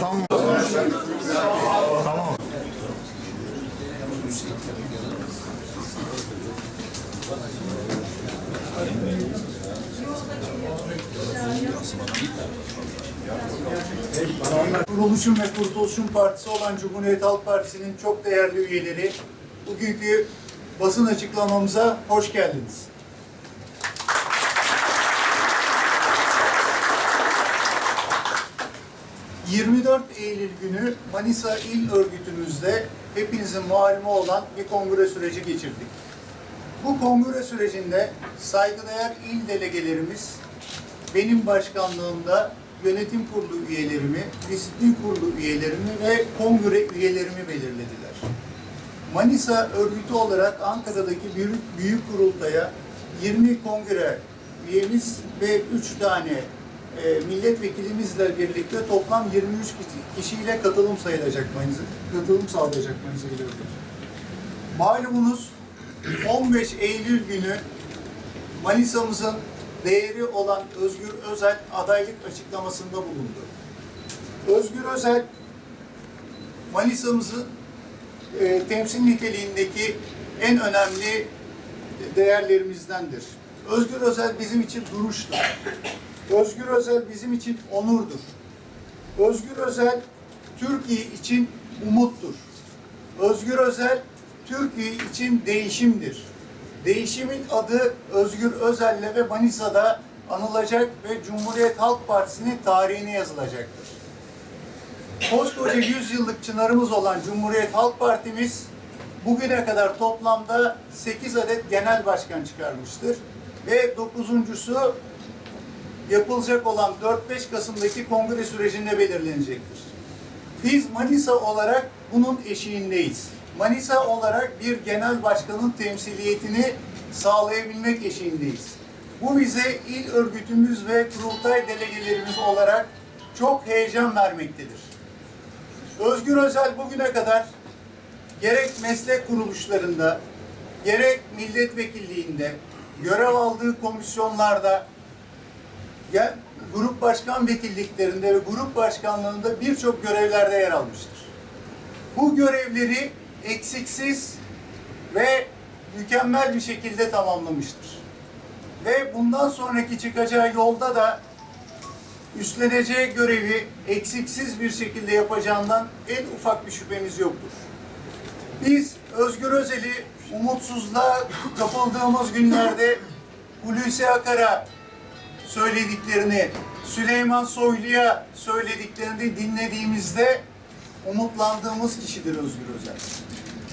Tamam. Tamam. Kuruluşun ve Kurtuluşun Partisi olan Cumhuriyet Halk Partisi'nin çok değerli üyeleri, bugünkü basın açıklamamıza hoş geldiniz. ...24 Eylül günü Manisa İl Örgütümüzde hepinizin malumu olan bir kongre süreci geçirdik. Bu kongre sürecinde saygıdeğer il delegelerimiz benim başkanlığımda yönetim kurulu üyelerimi, disiplin kurulu üyelerimi ve kongre üyelerimi belirlediler. Manisa örgütü olarak Ankara'daki büyük, büyük kurultaya 20 kongre üyemiz ve 3 tane e, milletvekilimizle birlikte toplam 23 kişi- kişiyle katılım sayılacak Manisa, katılım sağlayacak Manisa İl Örgütü. Malumunuz 15 Eylül günü Manisa'mızın değeri olan Özgür Özel adaylık açıklamasında bulundu. Özgür Özel Manisa'mızın e, temsil niteliğindeki en önemli değerlerimizdendir. Özgür Özel bizim için duruştur. Özgür Özel bizim için onurdur. Özgür Özel Türkiye için umuttur. Özgür Özel Türkiye için değişimdir. Değişimin adı Özgür Özel'le ve Manisa'da anılacak ve Cumhuriyet Halk Partisi'nin tarihine yazılacaktır. Koskoca 100 yıllık çınarımız olan Cumhuriyet Halk Partimiz bugüne kadar toplamda 8 adet genel başkan çıkarmıştır. Ve dokuzuncusu yapılacak olan 4-5 Kasım'daki kongre sürecinde belirlenecektir. Biz Manisa olarak bunun eşiğindeyiz. Manisa olarak bir genel başkanın temsiliyetini sağlayabilmek eşiğindeyiz. Bu bize il örgütümüz ve kurultay delegelerimiz olarak çok heyecan vermektedir. Özgür Özel bugüne kadar gerek meslek kuruluşlarında, gerek milletvekilliğinde, görev aldığı komisyonlarda, gel, grup başkan vekilliklerinde ve grup başkanlığında birçok görevlerde yer almıştır. Bu görevleri eksiksiz ve mükemmel bir şekilde tamamlamıştır. Ve bundan sonraki çıkacağı yolda da üstleneceği görevi eksiksiz bir şekilde yapacağından en ufak bir şüphemiz yoktur. Biz Özgür Özel'i umutsuzluğa kapıldığımız günlerde Hulusi Akar'a söylediklerini, Süleyman Soylu'ya söylediklerini dinlediğimizde umutlandığımız kişidir Özgür Özel.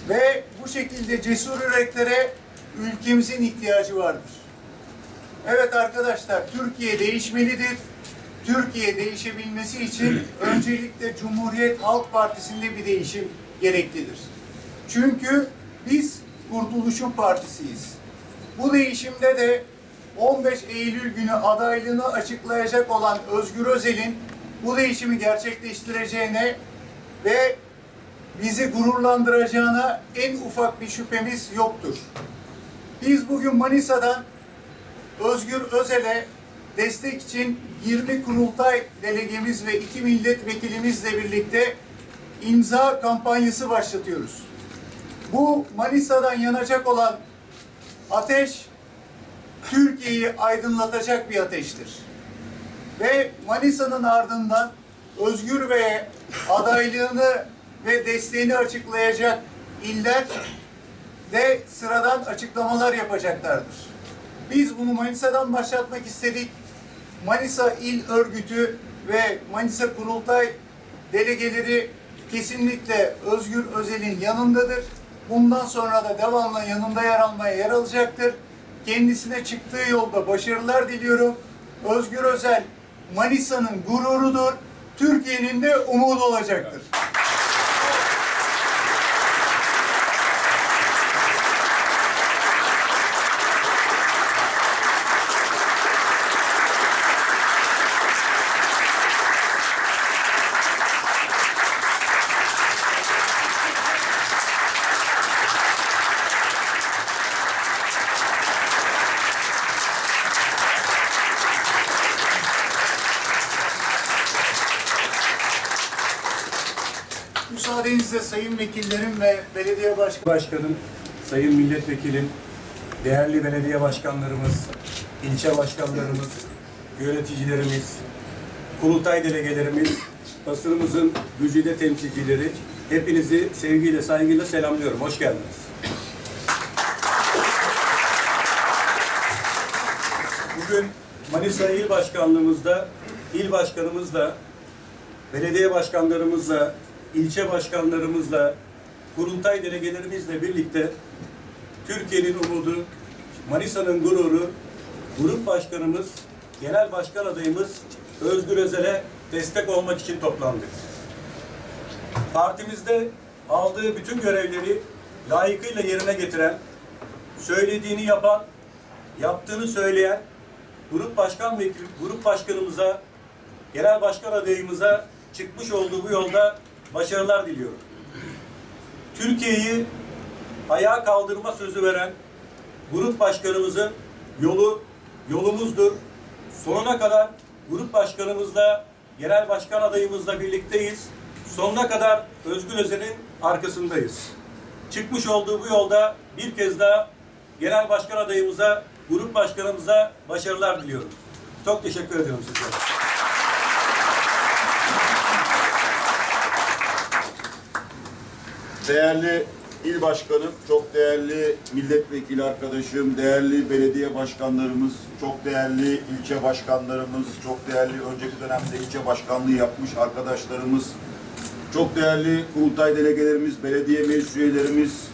Ve bu şekilde cesur yüreklere ülkemizin ihtiyacı vardır. Evet arkadaşlar, Türkiye değişmelidir. Türkiye değişebilmesi için öncelikle Cumhuriyet Halk Partisi'nde bir değişim gereklidir. Çünkü biz Kurtuluşun Partisiyiz. Bu değişimde de 15 Eylül günü adaylığını açıklayacak olan Özgür Özel'in bu değişimi gerçekleştireceğine ve bizi gururlandıracağına en ufak bir şüphemiz yoktur. Biz bugün Manisa'dan Özgür Özel'e destek için 20 kurultay delegemiz ve 2 milletvekilimizle birlikte imza kampanyası başlatıyoruz. Bu Manisa'dan yanacak olan ateş Türkiye'yi aydınlatacak bir ateştir. Ve Manisa'nın ardından Özgür Bey'e adaylığını ve desteğini açıklayacak iller de sıradan açıklamalar yapacaklardır. Biz bunu Manisa'dan başlatmak istedik. Manisa İl Örgütü ve Manisa Kurultay delegeleri kesinlikle Özgür Özel'in yanındadır. Bundan sonra da devamlı yanında yer almaya yer alacaktır. Kendisine çıktığı yolda başarılar diliyorum. Özgür Özel Manisa'nın gururudur. Türkiye'nin de umudu olacaktır. Vekillerim ve belediye başkanı Başkanım, sayın milletvekilim, değerli belediye başkanlarımız, ilçe başkanlarımız, yöneticilerimiz, kurultay delegelerimiz, basınımızın güzide temsilcileri, hepinizi sevgiyle, saygıyla selamlıyorum. Hoş geldiniz. Bugün Manisa İl Başkanlığımızda, il başkanımızla, belediye başkanlarımızla, ilçe başkanlarımızla, kurultay delegelerimizle birlikte Türkiye'nin umudu, Manisa'nın gururu, grup başkanımız, genel başkan adayımız Özgür Özel'e destek olmak için toplandık. Partimizde aldığı bütün görevleri layıkıyla yerine getiren, söylediğini yapan, yaptığını söyleyen grup başkan ve grup başkanımıza, genel başkan adayımıza çıkmış olduğu bu yolda başarılar diliyorum. Türkiye'yi ayağa kaldırma sözü veren grup başkanımızın yolu yolumuzdur. Sonuna kadar grup başkanımızla, genel başkan adayımızla birlikteyiz. Sonuna kadar Özgür Özel'in arkasındayız. Çıkmış olduğu bu yolda bir kez daha genel başkan adayımıza, grup başkanımıza başarılar diliyorum. Çok teşekkür ediyorum size. Değerli il başkanım, çok değerli milletvekili arkadaşım, değerli belediye başkanlarımız, çok değerli ilçe başkanlarımız, çok değerli önceki dönemde ilçe başkanlığı yapmış arkadaşlarımız, çok değerli kurultay delegelerimiz, belediye meclis üyelerimiz,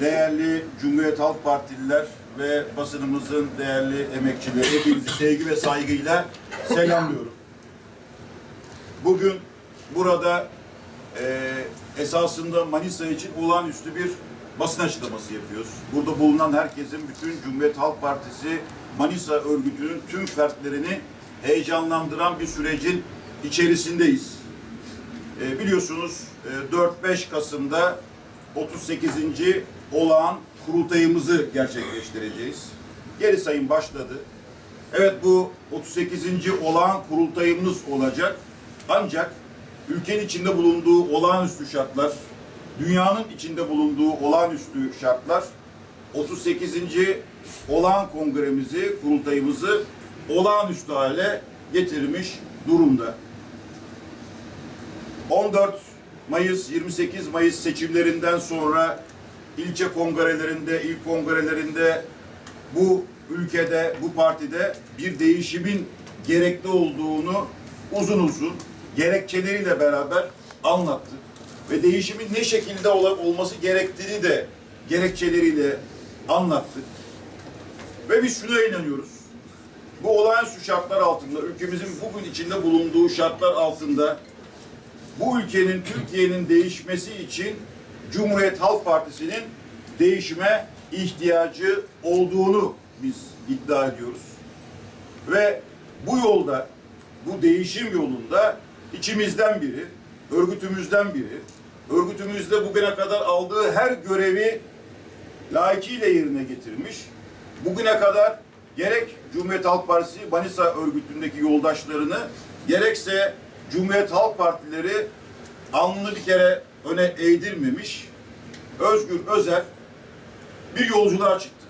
değerli Cumhuriyet Halk Partililer ve basınımızın değerli emekçileri hepinizi sevgi ve saygıyla selamlıyorum. Bugün burada e, esasında Manisa için olağanüstü bir basın açıklaması yapıyoruz. Burada bulunan herkesin, bütün Cumhuriyet Halk Partisi Manisa örgütünün tüm fertlerini heyecanlandıran bir sürecin içerisindeyiz. E, biliyorsunuz e, 4-5 Kasım'da 38. olağan kurultayımızı gerçekleştireceğiz. Geri sayım başladı. Evet bu 38. olağan kurultayımız olacak. Ancak ülkenin içinde bulunduğu olağanüstü şartlar, dünyanın içinde bulunduğu olağanüstü şartlar 38. olağan kongremizi, kurultayımızı olağanüstü hale getirmiş durumda. 14 Mayıs, 28 Mayıs seçimlerinden sonra ilçe kongrelerinde, il kongrelerinde bu ülkede, bu partide bir değişimin gerekli olduğunu uzun uzun gerekçeleriyle beraber anlattı. Ve değişimin ne şekilde ol- olması gerektiğini de gerekçeleriyle anlattık. Ve biz şuna inanıyoruz. Bu olağanüstü şartlar altında, ülkemizin bugün içinde bulunduğu şartlar altında bu ülkenin, Türkiye'nin değişmesi için Cumhuriyet Halk Partisi'nin değişime ihtiyacı olduğunu biz iddia ediyoruz. Ve bu yolda, bu değişim yolunda içimizden biri, örgütümüzden biri, örgütümüzde bugüne kadar aldığı her görevi layıkıyla yerine getirmiş. Bugüne kadar gerek Cumhuriyet Halk Partisi Manisa örgütündeki yoldaşlarını gerekse Cumhuriyet Halk Partileri alnını bir kere öne eğdirmemiş. Özgür Özel bir yolculuğa çıktı.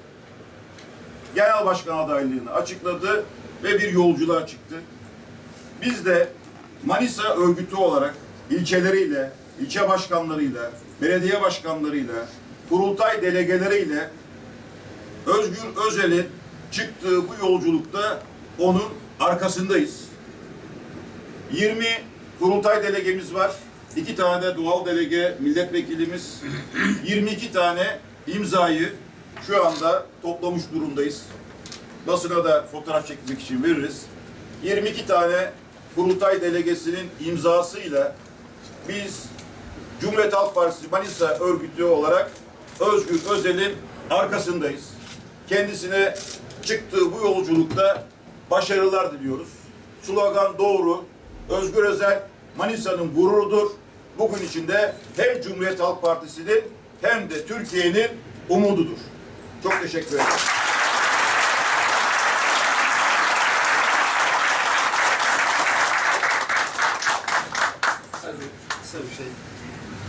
Genel başkan adaylığını açıkladı ve bir yolculuğa çıktı. Biz de Manisa örgütü olarak ilçeleriyle, ilçe başkanlarıyla, belediye başkanlarıyla, kurultay delegeleriyle Özgür Özel'in çıktığı bu yolculukta onun arkasındayız. 20 kurultay delegemiz var. 2 tane doğal delege milletvekilimiz. 22 tane imzayı şu anda toplamış durumdayız. Basına da fotoğraf çekmek için veririz. 22 tane kurultay delegesinin imzasıyla biz Cumhuriyet Halk Partisi Manisa örgütü olarak Özgür Özel'in arkasındayız. Kendisine çıktığı bu yolculukta başarılar diliyoruz. Slogan doğru. Özgür Özel Manisa'nın gururudur. Bugün içinde hem Cumhuriyet Halk Partisi'nin hem de Türkiye'nin umududur. Çok teşekkür ederim. Sadece kısa bir şey.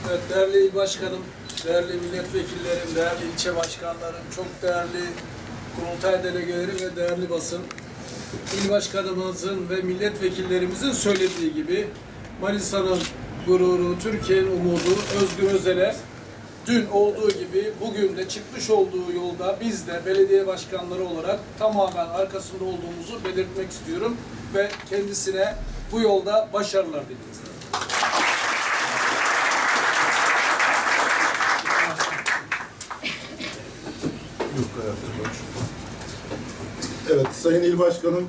Evet, değerli başkanım, değerli milletvekillerim, değerli ilçe başkanlarım, çok değerli kurultay delegeleri ve değerli basın. İl başkanımızın ve milletvekillerimizin söylediği gibi Manisa'nın gururu, Türkiye'nin umudu Özgür Özel'e dün olduğu gibi bugün de çıkmış olduğu yolda biz de belediye başkanları olarak tamamen arkasında olduğumuzu belirtmek istiyorum ve kendisine bu yolda başarılar diliyorum. Evet, Sayın İl Başkanım,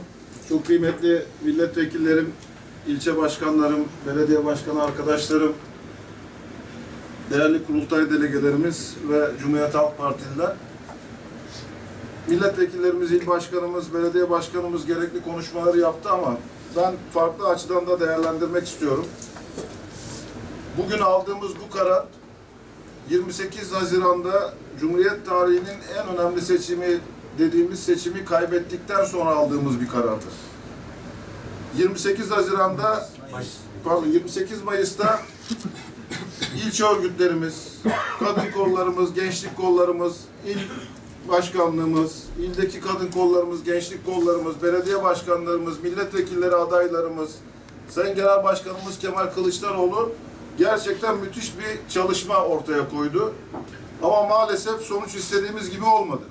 çok kıymetli milletvekillerim, ilçe başkanlarım, belediye başkanı arkadaşlarım, değerli kurultay delegelerimiz ve Cumhuriyet Halk Partililer. Milletvekillerimiz, il başkanımız, belediye başkanımız gerekli konuşmaları yaptı ama ben farklı açıdan da değerlendirmek istiyorum. Bugün aldığımız bu karar 28 Haziran'da Cumhuriyet tarihinin en önemli seçimi dediğimiz seçimi kaybettikten sonra aldığımız bir karardır. 28 Haziran'da pardon 28 Mayıs'ta ilçe örgütlerimiz, kadın kollarımız, gençlik kollarımız, il başkanlığımız, ildeki kadın kollarımız, gençlik kollarımız, belediye başkanlarımız, milletvekilleri adaylarımız, Sayın Genel Başkanımız Kemal Kılıçdaroğlu gerçekten müthiş bir çalışma ortaya koydu. Ama maalesef sonuç istediğimiz gibi olmadı.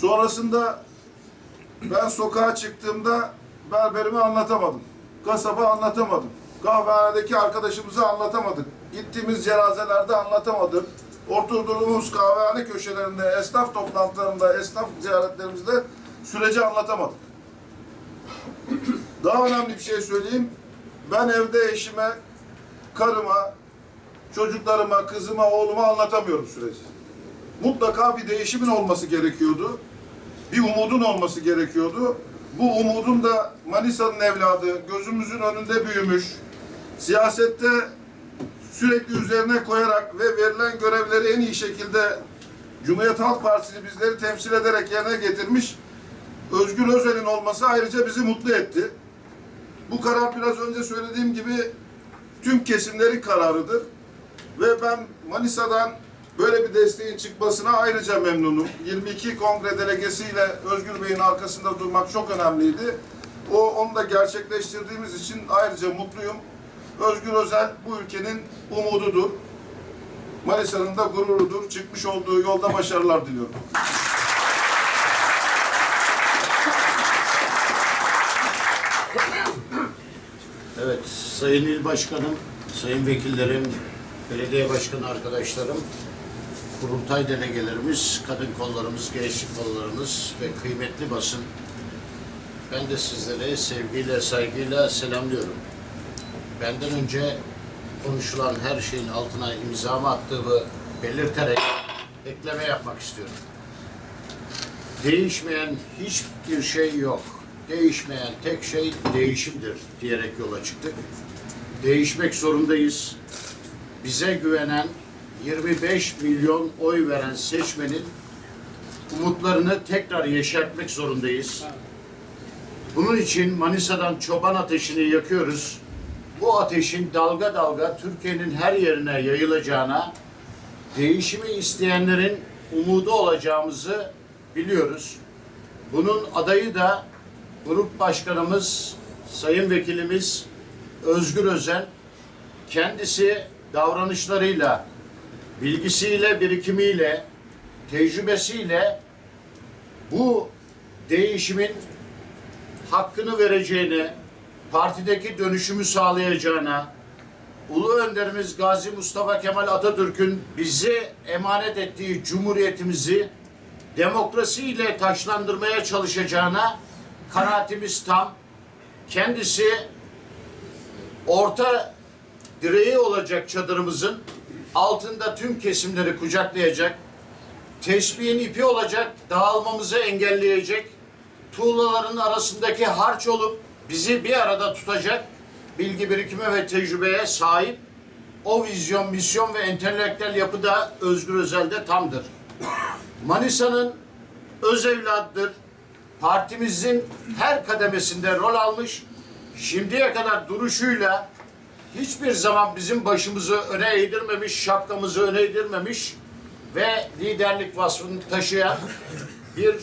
Sonrasında ben sokağa çıktığımda berberimi anlatamadım. Kasaba anlatamadım. Kahvehanedeki arkadaşımızı anlatamadık. Gittiğimiz cenazelerde anlatamadık. Oturduğumuz kahvehane köşelerinde, esnaf toplantılarında, esnaf ziyaretlerimizde süreci anlatamadık. Daha önemli bir şey söyleyeyim. Ben evde eşime, karıma, çocuklarıma, kızıma, oğluma anlatamıyorum süreci. Mutlaka bir değişimin olması gerekiyordu. Bir umudun olması gerekiyordu. Bu umudun da Manisa'nın evladı, gözümüzün önünde büyümüş, siyasette sürekli üzerine koyarak ve verilen görevleri en iyi şekilde Cumhuriyet Halk Partisi bizleri temsil ederek yerine getirmiş Özgür Özel'in olması ayrıca bizi mutlu etti. Bu karar biraz önce söylediğim gibi tüm kesimlerin kararıdır. Ve ben Manisa'dan böyle bir desteğin çıkmasına ayrıca memnunum. 22 kongre delegesiyle Özgür Bey'in arkasında durmak çok önemliydi. O onu da gerçekleştirdiğimiz için ayrıca mutluyum. Özgür Özel bu ülkenin umududur. Manisa'nın da gururudur. Çıkmış olduğu yolda başarılar diliyorum. Evet, Sayın İl Başkanım, Sayın Vekillerim, Belediye Başkanı arkadaşlarım, kurultay delegelerimiz, kadın kollarımız, gençlik kollarımız ve kıymetli basın. Ben de sizlere sevgiyle, saygıyla selamlıyorum. Benden önce konuşulan her şeyin altına imzamı attığımı belirterek ekleme yapmak istiyorum. Değişmeyen hiçbir şey yok. Değişmeyen tek şey değişimdir diyerek yola çıktık. Değişmek zorundayız. Bize güvenen 25 milyon oy veren seçmenin umutlarını tekrar yeşertmek zorundayız. Bunun için Manisa'dan çoban ateşini yakıyoruz. Bu ateşin dalga dalga Türkiye'nin her yerine yayılacağına, değişimi isteyenlerin umudu olacağımızı biliyoruz. Bunun adayı da grup başkanımız, sayın vekilimiz Özgür Özel. Kendisi davranışlarıyla, bilgisiyle, birikimiyle, tecrübesiyle bu değişimin hakkını vereceğini, partideki dönüşümü sağlayacağına, Ulu Önderimiz Gazi Mustafa Kemal Atatürk'ün bize emanet ettiği cumhuriyetimizi demokrasiyle taşlandırmaya çalışacağına kanaatimiz tam. Kendisi orta direği olacak çadırımızın altında tüm kesimleri kucaklayacak, tesbihin ipi olacak, dağılmamızı engelleyecek, tuğlaların arasındaki harç olup bizi bir arada tutacak bilgi birikimi ve tecrübeye sahip o vizyon, misyon ve entelektüel yapı da Özgür Özel'de tamdır. Manisa'nın öz evladıdır. Partimizin her kademesinde rol almış, şimdiye kadar duruşuyla hiçbir zaman bizim başımızı öne eğdirmemiş, şapkamızı öne eğdirmemiş ve liderlik vasfını taşıyan bir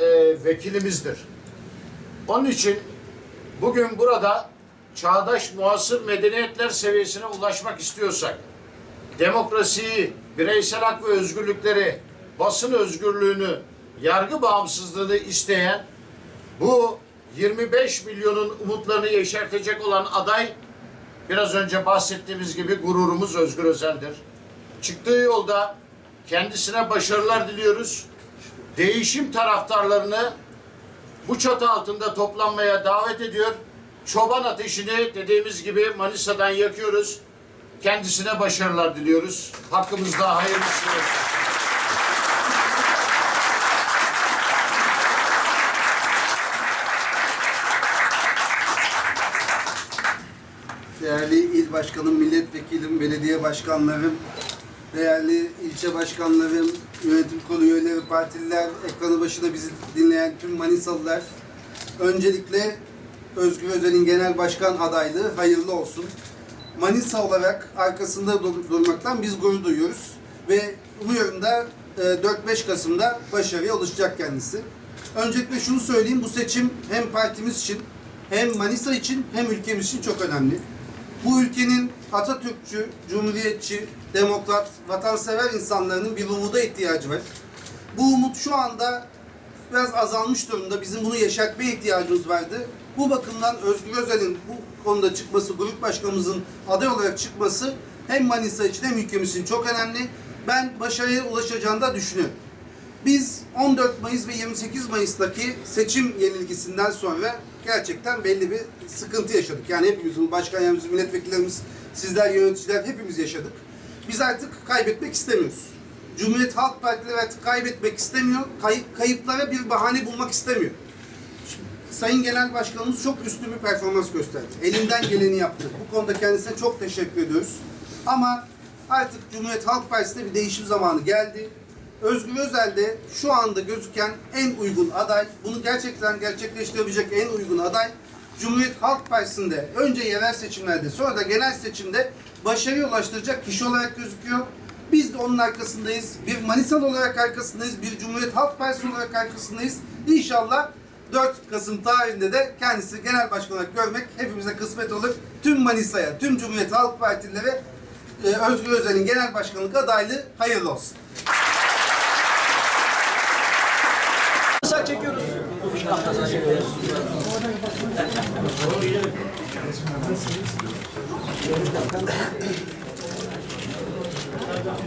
e, vekilimizdir. Onun için bugün burada çağdaş muasır medeniyetler seviyesine ulaşmak istiyorsak, demokrasiyi, bireysel hak ve özgürlükleri, basın özgürlüğünü, yargı bağımsızlığını isteyen bu 25 milyonun umutlarını yeşertecek olan aday biraz önce bahsettiğimiz gibi gururumuz Özgür Özel'dir. Çıktığı yolda kendisine başarılar diliyoruz. Değişim taraftarlarını bu çatı altında toplanmaya davet ediyor. Çoban ateşini dediğimiz gibi Manisa'dan yakıyoruz. Kendisine başarılar diliyoruz. Hakkımızda hayırlısı olsun. değerli il başkanım, milletvekilim, belediye başkanlarım, değerli ilçe başkanlarım, yönetim kurulu üyeleri, partililer, ekranı başında bizi dinleyen tüm Manisalılar, öncelikle Özgür Özel'in genel başkan adaylığı hayırlı olsun. Manisa olarak arkasında dur- durmaktan biz gurur duyuyoruz ve umuyorum da e, 4-5 Kasım'da başarıya ulaşacak kendisi. Öncelikle şunu söyleyeyim, bu seçim hem partimiz için hem Manisa için hem ülkemiz için çok önemli. Bu ülkenin Atatürkçü, Cumhuriyetçi, demokrat, vatansever insanların bir umuda ihtiyacı var. Bu umut şu anda biraz azalmış durumda. Bizim bunu yeşertmeye ihtiyacımız vardı. Bu bakımdan Özgür Özel'in bu konuda çıkması, grup başkanımızın aday olarak çıkması hem Manisa için hem ülkemiz için çok önemli. Ben başarıya ulaşacağını da düşünüyorum. Biz 14 Mayıs ve 28 Mayıs'taki seçim yenilgisinden sonra gerçekten belli bir sıkıntı yaşadık. Yani hepimiz, başkan yardımcısı, milletvekillerimiz, sizler yöneticiler hepimiz yaşadık. Biz artık kaybetmek istemiyoruz. Cumhuriyet Halk Partileri artık kaybetmek istemiyor. Kay- kayıplara bir bahane bulmak istemiyor. Sayın Genel Başkanımız çok üstün bir performans gösterdi. Elinden geleni yaptı. Bu konuda kendisine çok teşekkür ediyoruz. Ama artık Cumhuriyet Halk Partisi'nde bir değişim zamanı geldi. Özgür Özel de şu anda gözüken en uygun aday, bunu gerçekten gerçekleştirebilecek en uygun aday Cumhuriyet Halk Partisi'nde önce yerel seçimlerde sonra da genel seçimde başarıya ulaştıracak kişi olarak gözüküyor. Biz de onun arkasındayız. Bir Manisalı olarak arkasındayız. Bir Cumhuriyet Halk Partisi olarak arkasındayız. İnşallah 4 Kasım tarihinde de kendisi genel başkan olarak görmek hepimize kısmet olur. Tüm Manisa'ya, tüm Cumhuriyet Halk Partililere e, Özgür Özel'in genel başkanlık adaylığı hayırlı olsun. Thank you.